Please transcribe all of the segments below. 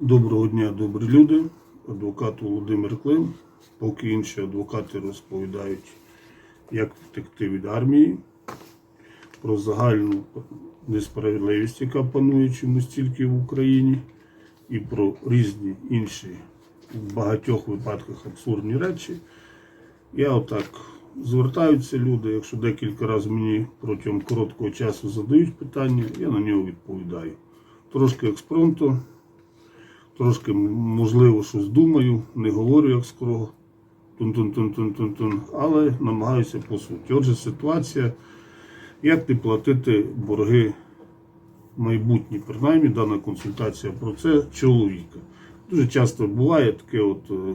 Доброго дня, добрі люди. Адвокат Володимир Клим. Поки інші адвокати розповідають, як втекти від армії, про загальну несправедливість, яка панує чомусь тільки в Україні, і про різні інші в багатьох випадках абсурдні речі. Я отак звертаються люди, якщо декілька разів мені протягом короткого часу задають питання, я на нього відповідаю. Трошки експромту. Трошки, можливо, щось думаю, не говорю як скоро. Тун-тун-тун-тун-тун-тун, але намагаюся по суті. Отже, ситуація, як не платити борги майбутні, принаймні дана консультація про це чоловіка. Дуже часто буває таке, от е,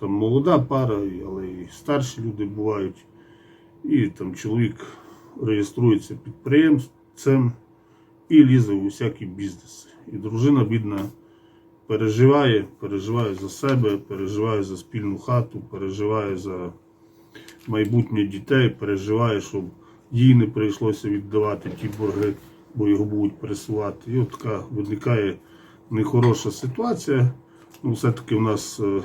там молода пара, але і старші люди бувають. І там чоловік реєструється підприємцем і лізе у всякі бізнеси. І дружина бідна переживає, переживає за себе, переживає за спільну хату, переживає за майбутнє дітей, переживає, щоб їй не прийшлося віддавати ті борги, бо його будуть пересувати. І от така виникає нехороша ситуація. Ну, все-таки в нас е,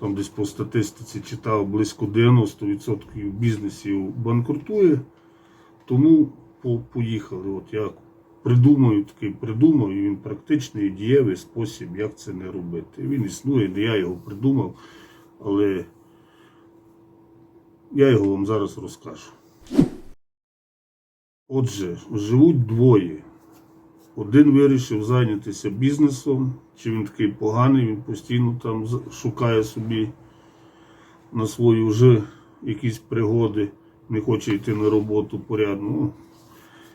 там десь по статистиці читав близько 90% бізнесів банкрутує. Тому поїхали. От я придумаю такий придумав, і він практичний і дієвий спосіб, як це не робити. Він існує, не я його придумав, але я його вам зараз розкажу. Отже, живуть двоє. Один вирішив зайнятися бізнесом, чи він такий поганий, він постійно там шукає собі на свої вже якісь пригоди, не хоче йти на роботу порядно.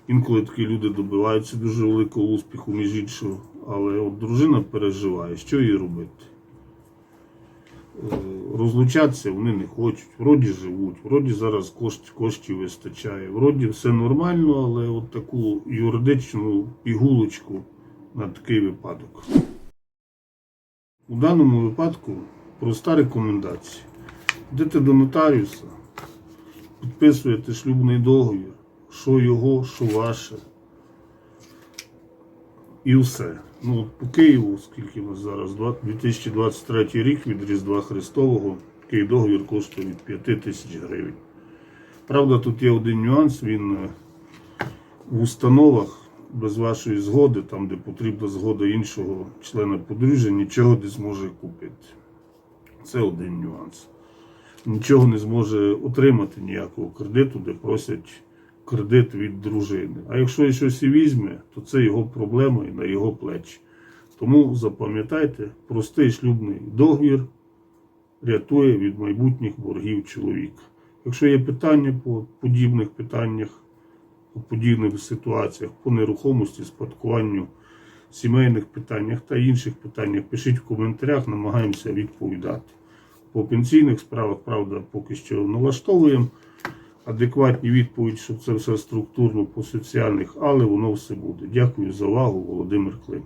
Інколи такі люди добиваються дуже великого успіху, між іншого. Але от дружина переживає, що їй робити. Е, Розлучатися вони не хочуть, вроді живуть, вроді зараз кошт, коштів вистачає, вроді все нормально, але от таку юридичну пігулочку на такий випадок. У даному випадку проста рекомендація. Йдете до нотаріуса, підписуєте шлюбний договір, що його, що ваше. І все. Ну, по Києву, скільки у нас зараз, 2023 рік від Різдва Христового, такий договір коштує від 5 тисяч гривень. Правда, тут є один нюанс, він е, в установах без вашої згоди, там, де потрібна згода іншого члена подружжя, нічого не зможе купити. Це один нюанс. Нічого не зможе отримати ніякого кредиту, де просять кредит від дружини. А якщо щось і візьме, то це його проблема і на його плечі. Тому запам'ятайте, простий шлюбний договір рятує від майбутніх боргів чоловіка. Якщо є питання по подібних питаннях, по подібних ситуаціях, по нерухомості, спадкуванню, сімейних питаннях та інших питаннях, пишіть в коментарях, намагаємося відповідати. По пенсійних справах, правда, поки що налаштовуємо адекватні відповіді, що це все структурно по соціальних, але воно все буде. Дякую за увагу, Володимир Клим.